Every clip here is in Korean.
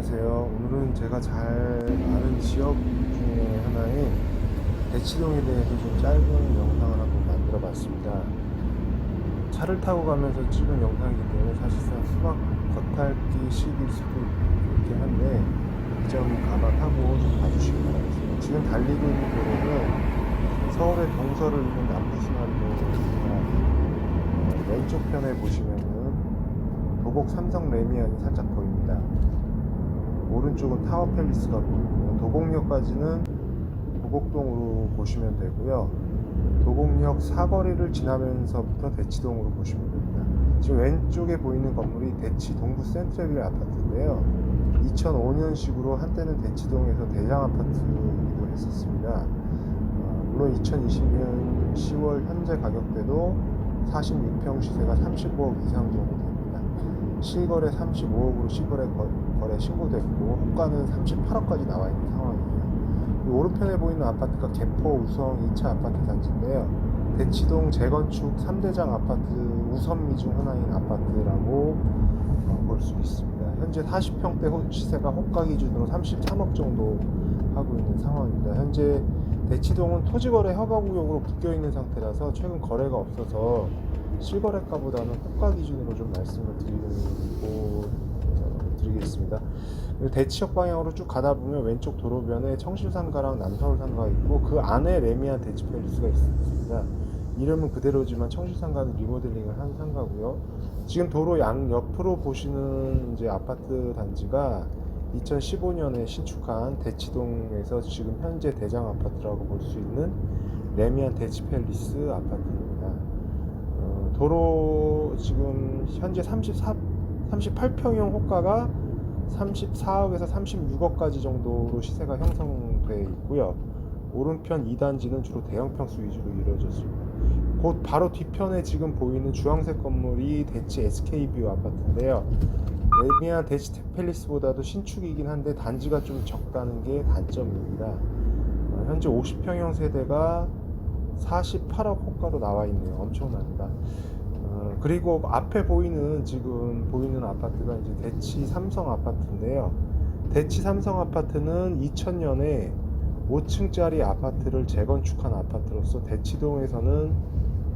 안녕하세요. 오늘은 제가 잘 아는 지역 중에 하나인 대치동에 대해서 좀 짧은 영상을 한번 만들어 봤습니다. 차를 타고 가면서 찍은 영상이기 때문에 사실상 수박 겉핥기 식일 수도 있긴 한데 이점 감안하고 좀 봐주시기 바라겠습니다. 지금 달리고 있는 도로는 서울의 동서를 잇는 남부순환로입니다. 어, 왼쪽 편에 보시면은 도곡 삼성 레미안이 살짝. 오른쪽은 타워 팰리스가 보이고요. 도곡역까지는 도곡동으로 보시면 되고요. 도곡역 사거리를 지나면서부터 대치동으로 보시면 됩니다. 지금 왼쪽에 보이는 건물이 대치 동부 센트럴빌 아파트인데요. 2005년식으로 한때는 대치동에서 대장 아파트이기도 했었습니다. 어, 물론 2020년 10월 현재 가격대도 46평 시세가 35억 이상 정도 됩니다. 실거래 35억으로 실거래 거, 거래 신고됐고 호가는 38억까지 나와 있는 상황이에요. 이 오른편에 보이는 아파트가 개포 우성 2차 아파트 단지인데요. 대치동 재건축 3대장 아파트 우선미 중 하나인 아파트라고 어, 볼수 있습니다. 현재 40평대 호- 시세가 호가 기준으로 33억 정도 하고 있는 상황입니다. 현재 대치동은 토지거래 허가구역으로 묶여 있는 상태라서 최근 거래가 없어서 실거래가보다는 호가 기준으로 좀 말씀을 드리고 어, 드리겠습니다. 대치역 방향으로 쭉 가다 보면 왼쪽 도로변에 청실상가랑 남서울상가가 있고 그 안에 레미안 대치팰리스가 있습니다. 이름은 그대로지만 청실상가는 리모델링을 한 상가고요. 지금 도로 양 옆으로 보시는 이제 아파트 단지가 2015년에 신축한 대치동에서 지금 현재 대장 아파트라고 볼 수 있는 레미안 대치팰리스 아파트입니다. 어, 도로 지금 현재 34, 38평형 호가가 34억에서 36억까지 정도로 시세가 형성돼 있고요. 오른편 2단지는 주로 대형 평수 위주로 이루어졌습니다. 곧 바로 뒤편에 지금 보이는 주황색 건물이 대치 SK뷰 아파트인데요. 레미안 대치 팰리스보다도 신축이긴 한데 단지가 좀 적다는 게 단점입니다. 어, 현재 50평형 세대가 48억 호가로 나와 있네요. 엄청납니다. 어, 그리고 앞에 보이는 지금 보이는 아파트가 이제 대치 삼성 아파트인데요. 대치 삼성 아파트는 2000년에 5층짜리 아파트를 재건축한 아파트로서 대치동에서는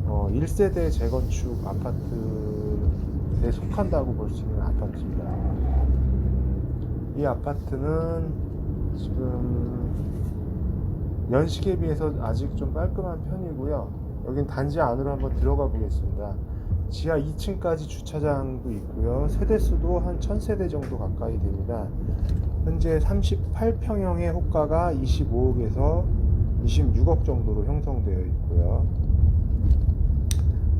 어, 1세대 재건축 아파트에 속한다고 볼 수 있는 아파트입니다. 이 아파트는 지금 연식에 비해서 아직 좀 깔끔한 편이고요. 여긴 단지 안으로 한번 들어가 보겠습니다. 지하 2층까지 주차장도 있고요. 세대수도 한 1000세대 정도 가까이 됩니다. 현재 38평형의 호가가 25억에서 26억 정도로 형성되어 있고요.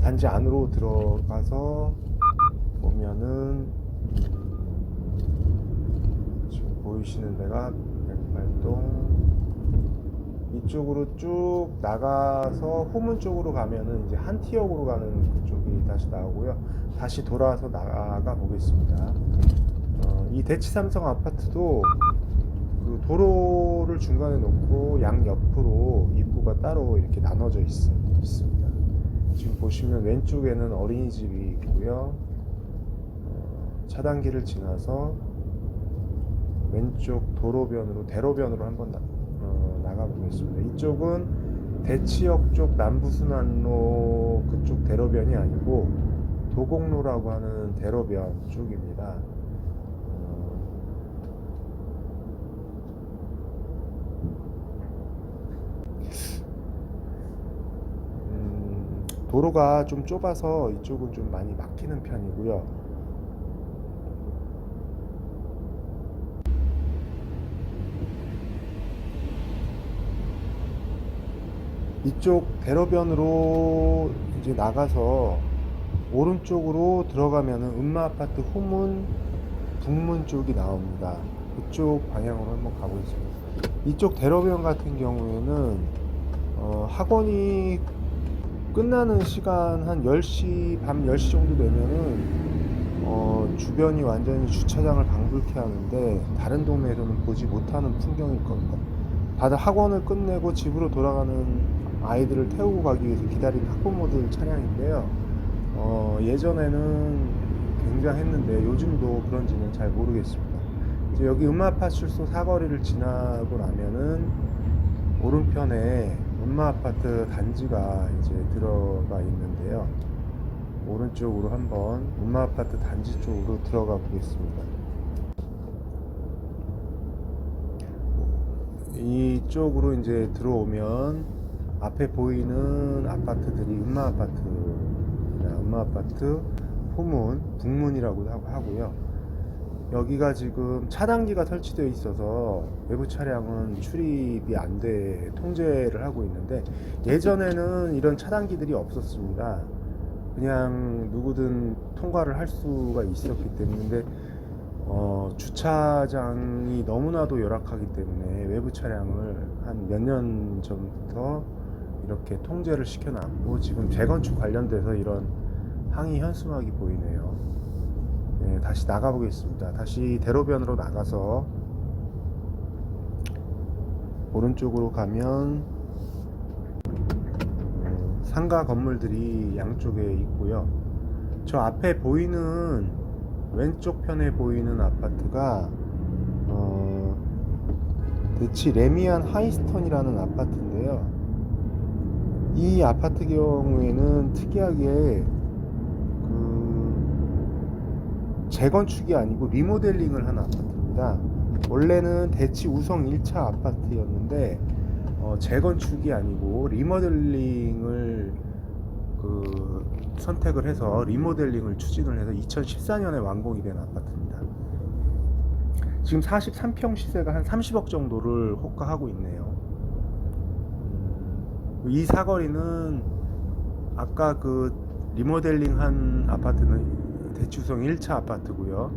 단지 안으로 들어가서 보면은 지금 보이시는 데가 백발동 이쪽으로 쭉 나가서 호문 쪽으로 가면은 이제 한티역으로 가는 그쪽이 다시 나오고요. 다시 돌아와서 나가 보겠습니다. 어, 이 대치 삼성 아파트도 그 도로를 중간에 놓고 양 옆으로 입구가 따로 이렇게 나눠져 있, 있습니다. 지금 보시면 왼쪽에는 어린이집이 있고요. 어, 차단기를 지나서 왼쪽 도로변으로 대로변으로 한번 나, 어, 나가 보겠습니다. 이쪽은 대치역 쪽 남부순환로 그쪽 대로변이 아니고 도곡로라고 하는 대로변 쪽입니다. 어, 음, 도로가 좀 좁아서 이쪽은 좀 많이 막히는 편이고요. 이쪽 대로변으로 이제 나가서 오른쪽으로 들어가면은 음마 아파트 후문 북문 쪽이 나옵니다. 그쪽 방향으로 한번 가보겠습니다. 이쪽 대로변 같은 경우에는 어, 학원이 끝나는 시간 한 10시 밤 10시 정도 되면은 어, 주변이 완전히 주차장을 방불케 하는데 다른 동네에서는 보지 못하는 풍경일 겁니다. 다들 학원을 끝내고 집으로 돌아가는 아이들을 태우고 가기 위해서 기다리는 학부모들 차량인데요. 어, 예전에는 굉장했는데 요즘도 그런지는 잘 모르겠습니다. 이제 여기 음마파출소 사거리를 지나고 나면은 오른편에 음마아파트 단지가 이제 들어가 있는데요. 오른쪽으로 한번 음마아파트 단지 쪽으로 들어가 보겠습니다. 이쪽으로 이제 들어오면 앞에 보이는 아파트들이 음마 아파트나 음마 아파트 포문, 북문이라고 하고- 하고요. 여기가 지금 차단기가 설치되어 있어서 외부 차량은 출입이 안 돼 통제를 하고 있는데 예전에는 이런 차단기들이 없었습니다. 그냥 누구든 통과를 할 수가 있었기 때문에 어, 주차장이 너무나도 열악하기 때문에 외부 차량을 한 몇 년 전부터 이렇게 통제를 시켜놨고 지금 재건축 관련돼서 이런 항의 현수막이 보이네요. 네, 다시 나가보겠습니다. 다시 대로변으로 나가서 오른쪽으로 가면 어, 상가 건물들이 양쪽에 있고요. 저 앞에 보이는 왼쪽 편에 보이는 아파트가 어, 대치 레미안 하이스턴이라는 아파트인데요. 이 아파트 경우에는 특이하게 그 재건축이 아니고 리모델링을 한 아파트입니다. 원래는 대치 우성 1차 아파트였는데 어, 재건축이 아니고 리모델링을 그 선택을 해서 리모델링을 추진을 해서 2014년에 완공이 된 아파트입니다. 지금 43평 시세가 한 30억 정도를 호가하고 있네요. 이 사거리는 아까 그 리모델링 한 아파트는 대치우성 1차 아파트고요.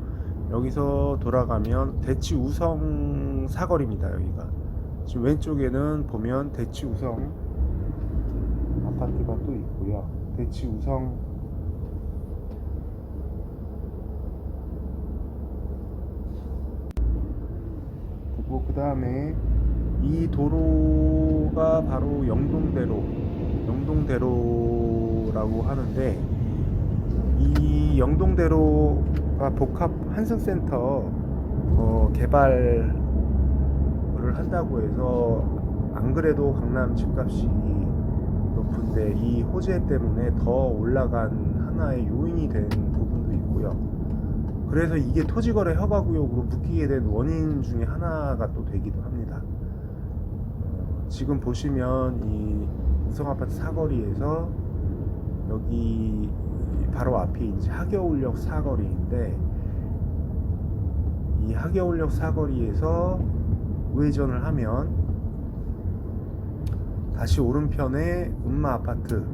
여기서 돌아가면 대치우성 사거리입니다. 여기가 지금 왼쪽에는 보면 대치우성 아파트가 또 있고요. 대치우성 그리고 그 다음에 이 도로가 바로 영동대로 영동대로라고 하는데 이 영동대로가 복합 환승센터 어, 개발을 한다고 해서 안 그래도 강남 집값이 높은데 이 호재 때문에 더 올라간 하나의 요인이 된 부분도 있고요. 그래서 이게 토지거래 허가구역으로 묶이게 된 원인 중에 하나가 또 되기도 합니다. 어, 지금 보시면 이 우성 아파트 사거리에서 여기 바로 앞이 이제 하겨울역 사거리인데 이 하겨울역 사거리에서 우회전을 하면 다시 오른편에 음마 아파트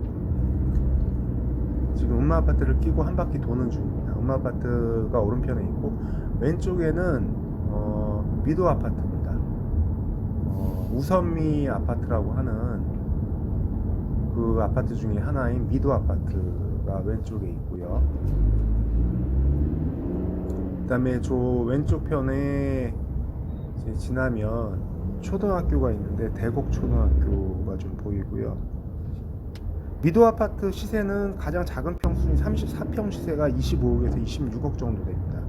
지금 음마 아파트를 끼고 한 바퀴 도는 중입니다. 음마 아파트가 오른편에 있고 왼쪽에는 어, 미도. 어, 우선미 아파트라고 하는 그 아파트 중에 하나인 미도 아파트가 왼쪽에 있고요. 그다음에 저 왼쪽 편에 지나면 초등학교가 있는데 대곡 초등학교가 좀 보이고요. 미도 아파트 시세는 가장 작은 평수인 34평 시세가 25억에서 26억 정도 됩니다.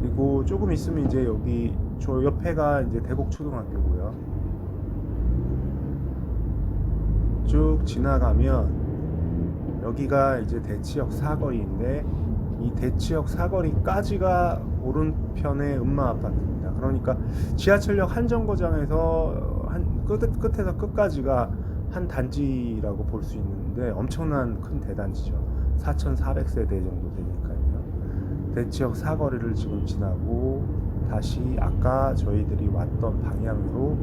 그리고 조금 있으면 이제 여기 저 옆에가 이제 대곡 초등학교고요. 쭉 지나가면 여기가 이제 대치역 사거리인데 이 대치역 사거리까지가 오른편의 음마 아파트입니다. 그러니까 지하철역 한 정거장에서 한 끝, 끝에서 끝까지가 한 단지라고 볼 수 있는데 엄청난 큰 대단지죠. 4,400세대 정도 되니까요. 대치역 사거리를 지금 지나고 다시 아까 저희들이 왔던 방향으로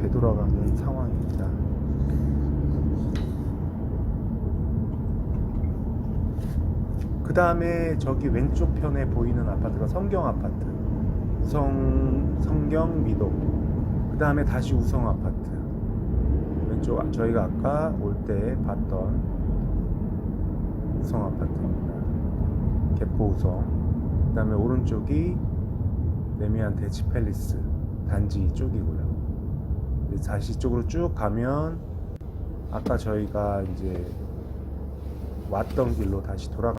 되돌아가는 상황입니다. 그 다음에 저기 왼쪽 편에 보이는 아파트가 성경 아파트, 우성 성경 미도. 그 다음에 다시 우성 아파트. 왼쪽 아- 저희가 아까 올 때 봤던 우성 아파트입니다. 개포 우성. 그 다음에 오른쪽이 레미안 대치 팰리스 단지 쪽이고요. 다시 이쪽으로 쭉 가면 아까 저희가 이제 왔던 길로 다시 돌아가.